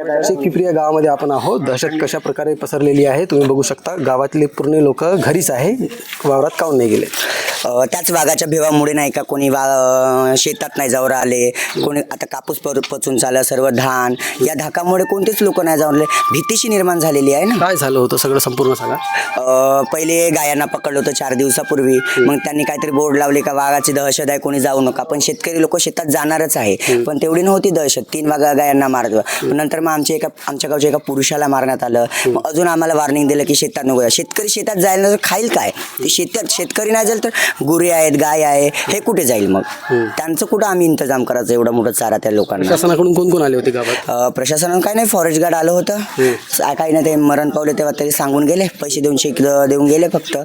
शेतपिपरी या गावामध्ये आपण आहोत. दहशत कशा प्रकारे पसरलेली आहे तुम्ही बघू शकता. गावातले पूर्ण लोक घरीच आहे वावरात काऊन नाही गेले त्याच वाघाच्या भेवामुळे नाही का कोणी वा शेतात नाही जाऊन राहिले कोणी आता कापूस पर पचून चाललं सर्व धान या धाकामुळे कोणतेच लोक नाही जाऊन भीतीशी निर्माण झालेली आहे ना? काय झालं होतं? सगळं संपूर्ण सांगा. पहिले गायांना पकडलं होतं चार दिवसापूर्वी. मग त्यांनी काहीतरी बोर्ड लावले का वाघाची दहशत आहे कोणी जाऊ नका. पण शेतकरी लोक शेतात जाणारच आहे. पण तेवढी नव्हती दहशत. तीन वाघा गायांना मारत पण नंतर मग आमच्या एका आमच्या गावच्या एका पुरुषाला मारण्यात आलं. मग अजून आम्हाला वॉर्निंग दिलं की शेतात नको. शेतकरी शेतात जायला तर खाईल काय? ते शेतात शेतकरी नाही जाईल तर गुरे आहेत गाय आहे हे कुठे जाईल मग? त्यांचं कुठं आम्ही इंतजाम करायचं? एवढा मोठा चारा त्या लोकांना. शासनाकडून कोण कोण आले होते गावात? प्रशासनानं काय नाही फॉरेस्ट गार्ड आलं होतं. सा- काही नाही ते मरण पावले तेव्हा तरी सांगून गेले. पैसे देऊन शेक देऊन गेले फक्त.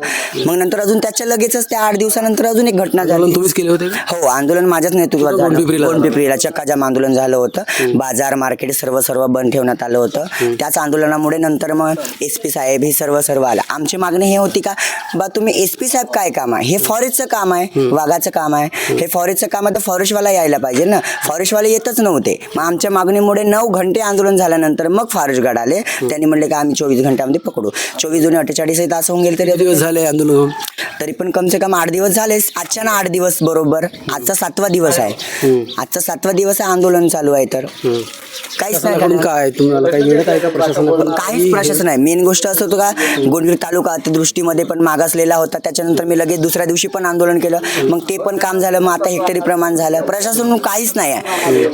मग नंतर अजून त्याच्या लगेचच त्या आठ दिवसानंतर अजून एक घटना झाली. आंदोलन तुम्हीच केले होते का? हो आंदोलन माझ्याच नेतृत्वात झालं. गोंडपिंपरीला झालं. चक्काजाम आंदोलन झालं होतं. बाजार मार्केट सर्व सर्व बंद ठेवण्यात आलं होतं. त्याच आंदोलनामुळे नंतर मग एस पी साहेब हे सर्व सर्व आलं. आमची मागणी हे होती का बा तुम्ही एस पी साहेब काय काम आहे? हे फॉरेस्टचं काम आहे वाघाचं काम आहे. हे फॉरेस्टचं काम आहे तर फॉरेस्टवाला यायला पाहिजे ना. फॉरेस्टवाले येतच नव्हते. मग आमच्या मागणीमुळे नऊ घंटे आंदोलन झाल्यानंतर मग फॉरेस्ट गार्ड आले. त्यांनी म्हणले का आम्ही चोवीस घंट्यामध्ये पकडू. चोवीस जुने अठ्ठेचाळीस तास होऊन गेले तरी दिवस झाले आंदोलन? तरी पण कम से कम आठ दिवस झाले. आजच्या ना आठ दिवस बरोबर. आजचा सातवा दिवस आहे. आजचा सातवा दिवस आहे आंदोलन चालू आहे तर. काहीच नाही शासनाकडून करणार. काय? तुम्हाला काही मिळत आहे का प्रशासनाकडून काहीच प्रशासन आहे मेन गोष्ट असं होतं का? गोंडवीर तालुका अतिदृष्टीमध्ये पण मागासलेला होता. त्याच्यानंतर मी लगेच दुसऱ्या दिवशी पण आंदोलन केलं. मग ते पण काम झालं. मग आता हेक्टरी प्रमाण झालं. प्रशासन काहीच नाही आहे.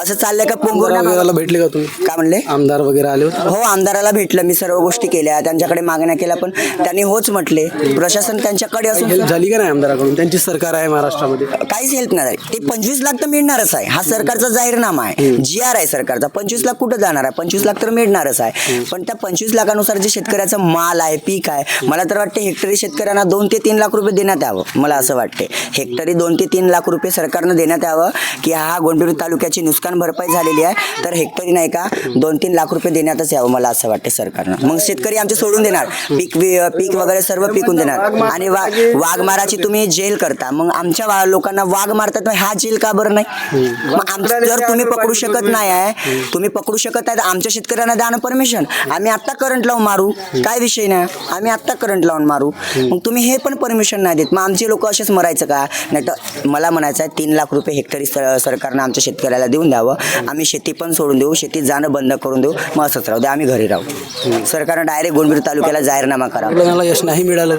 असं चाललंय का आमदार वगैरेला भेटले का तुम्ही? काय म्हणले? आमदार वगैरे आले होते? हो आमदाराला भेटलं. मी सर्व गोष्टी केल्या. त्यांच्याकडे मागण्या केल्या. पण त्यांनी होच म्हटले. प्रशासन त्यांच्याकडे असून हेल्प झाली का नाही आमदाराकडून? त्यांची सरकार आहे महाराष्ट्रामध्ये. काहीच हेल्प नाही. ते पंचवीस लाख तर मिळणारच आहे. हा सरकारचा जाहीरनामा आहे. जी आर आहे सरकारचा. पंचवीस लाख कुठं जाणार आहे? पंचवीस लाख तर मिळणारच आहे. पण त्या पंचवीस लाखानुसार जे शेतकऱ्याचा माल आहे पीक आहे मला तर वाटते हेक्टरी शेतकऱ्यांना दोन ते तीन लाख रुपये देण्यात यावं मला असं वाटते हेक्टरी दोन ते तीन लाख रुपये सरकारनं देण्यात यावं की हा गोंडपिंपरी तालुक्याची नुकसान भरपाई झालेली आहे तर हेक्टरी नाही का दोन तीन लाख रुपये देण्यातच यावं मला असं वाटते सरकारनं. मग शेतकरी आमचे सोडून देणार. पीक पीक वगैरे सर्व पिकून देणार. आणि वा वाघमाराची तुम्ही जेल करता. मग आमच्या वा- लोकांना वाघ मारतात मग हा जेल का बरं नाही? मग आमचं जर तुम्ही पकडू शकत नाही आहे तुम्ही पकडू शकत आहे तर आमच्या शेतकऱ्यांना द्या ना परमिशन. आम्ही आत्ता करंट लावून मारू. काय विषय नाही. आम्ही आत्ता करंट लावून मारू. मग तुम्ही हे पण परमिशन नाही देत. मग आमचे लोक असेच मरायचं का? नाही तर मला म्हणायचं आहे तीन लाख रुपये हेक्टरी सर- सरकारनं आमच्या शेतकऱ्याला देऊन द्यावं. आम्ही शेती पण सोडून देऊ शेतीत जाणं बंद करून देऊ. मग असंच राहू दे आम्ही घरी राहू. सरकारनं डायरेक्ट गोंडबीर तालुक्याला जाहीरनामा करा यश नाही मिळालं.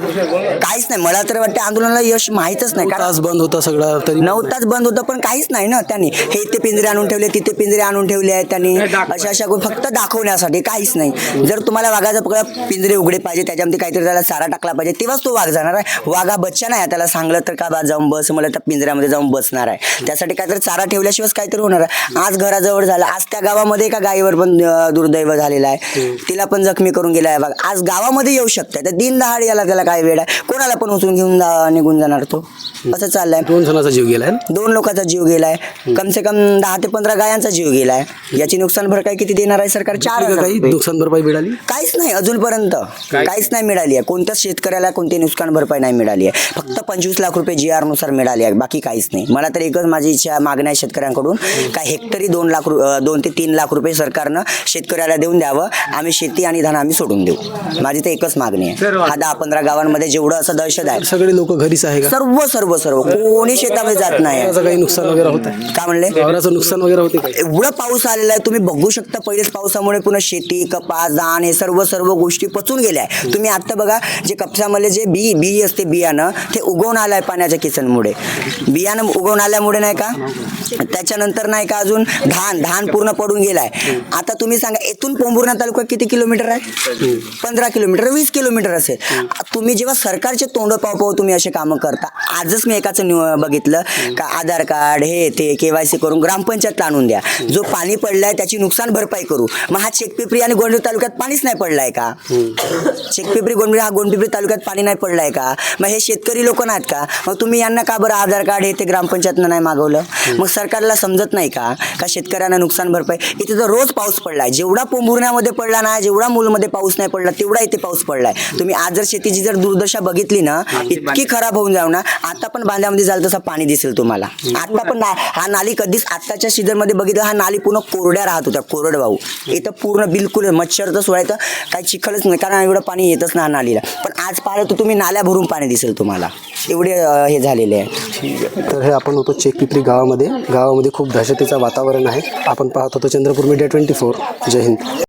काहीच नाही. मला तर वाटतं आंदोलनाला यश माहीतच नाही. कारण तास बंद होता सगळं तरी. नऊ तास बंद होतं पण काहीच नाही ना त्यांनी. हे इथे पिंजरे आणून ठेवले तिथे पिंजरे आणून ठेवले आहेत त्यांनी. अशा अशा फक्त दाखवण्यासाठी काहीच नाही. जर तुम्हाला वाघाचा पकड पिंजरे उघडे पाहिजे त्याच्यामध्ये काहीतरी त्याला चारा टाकला पाहिजे तेव्हाच तो वाघ जाणार आहे. वाघा बच्चा नाही आहे. त्याला सांगलं तर का बा जाऊन बस मला त्या पिंजऱ्यामध्ये जाऊन बसणार आहे. त्यासाठी काहीतरी चारा ठेवल्याशिवाय काहीतरी होणार आहे. आज घराजवळ झालं. आज त्या गावामध्ये एका गायीवर पण अं, दुर्दैव झालेलं आहे. तिला पण जखमी करून गेला आहे बघ आज गावामध्ये येऊ शकतं तर दिन दहाड याला त्याला काय वेळ आहे? कोणाला पण उचलून घेऊन जा- निघून जाणार तो. असं चाललंय. दोन जणांचा जीव गेलाय? दोन लोकांचा जीव गेलाय. कम से कम दहा ते पंधरा गायांचा जीव गेलाय. याची नुकसान भरपाई किती देणार आहे सरकार? चार हजार काही रुपये. नुकसान भरपाई मिळाली? काहीच नाही अजूनपर्यंत. काहीच नाही मिळाली आहे. कोणत्याच शेतकऱ्याला कोणती नुकसान भरपाई नाही मिळाली आहे. फक्त पंचवीस लाख रुपये जी आरनुसार मिळाली आहे. बाकी काहीच नाही. मला तर एकच माझी इच्छा मागण्या आहे शेतकऱ्यांकडून. का हेक्टरी दोन लाख रु- अं, दोन ते तीन लाख रुपये सरकारनं शेतकऱ्याला देऊन द्यावं. आम्ही शेती आणि धान आम्ही सोडून देऊ. माझी तर एकच मागणी आहे. हा दहा पंधरा गावांमध्ये जेवढं असं दहशत आहे. सगळे लोक घरीच आहे का? सर्व सर्व सर्व. कोणी शेतामध्ये जात नाही. काही नुकसान वगैरे होत आहे? काय म्हणले? नुकसान वगैरे होते एवढा पाऊस आलेला आहे. तुम्ही बघू शकता पहिलेच पावसामुळे पुन्हा शेती कपास धान हे सर्व सर्व गोष्टी पचून गेल्या आहे तुम्ही आत्ता बघा जे कपसामध्ये जे बी बी असते बियाणं ते उगवून आलं आहे पाण्याच्या किचनमुळे. बियाणं उगवून आल्यामुळे नाही का? त्याच्यानंतर नाही का अजून धान धान पूर्ण पडून गेलाय. आता तुम्ही सांगा इथून पोंभुर्णा तालुका किती किलोमीटर आहे? पंधरा किलोमीटर वीस किलोमीटर असेल. तुम्ही जेव्हा सरकारचे तोंड पाव पाव तुम्ही असे कामं करता. आजच मी एकाचं न्यू बघितलं का आधार कार्ड हे ते केवायसी करून ग्रामपंचायत आणून द्या. जो पाणी पडलाय त्याची नुकसान भरपाई करू. मग हा चेकपिपरी आणि गोंडीर तालुक्यात पाणीच नाही पडलाय का? चेकपिपरी गोंडीर हा गोंडपिपरी तालुक्यात पाणी नाही पडलाय का? मग हे शेतकरी लोक नाहीत का? मग तुम्ही यांना का बरं आधार कार्ड हे ते ग्रामपंचायतनं नाही मागवलं? मग सरकारला समजत नाही का? का शेतकऱ्यांना नुकसान भरपाई? इथे तर रोज पाऊस पडलाय. जेवढा पोंभुर्ण्यामध्ये पडला ना जेवढा मूलमध्ये पाऊस नाही पडला तेवढा इथे पाऊस पडलाय. तुम्ही आज जर शेतीची जर दुर्दशा बघितली ना इतकी खराब होऊन जाऊ ना. आता पण बांध्यामध्ये जाल तसं पाणी दिसेल तुम्हाला. आता पण ना- हा नाली कधीच आत्ताच्या सीझनमध्ये बघितलं हा नाली पूर्ण कोरड्या राहत होत्या कोरड भाऊ. इथं पूर्ण बिलकुल मच्छर तर सोडायचं काही चिखलच नाही कारण एवढं पाणी येतच ना नालीला. पण आज पाहिलं तर तुम्ही नाल्या भरून पाणी दिसेल तुम्हाला. एवढे अं, हे झालेले आहे. तर हे आपण होतो चेकपिपरी गावामध्ये. गावामध्ये खूप दहशतीचं वातावरण आहे. आपण पाहत होतो चंद्रपूर मीडिया ट्वेंटी फोर. जय हिंद.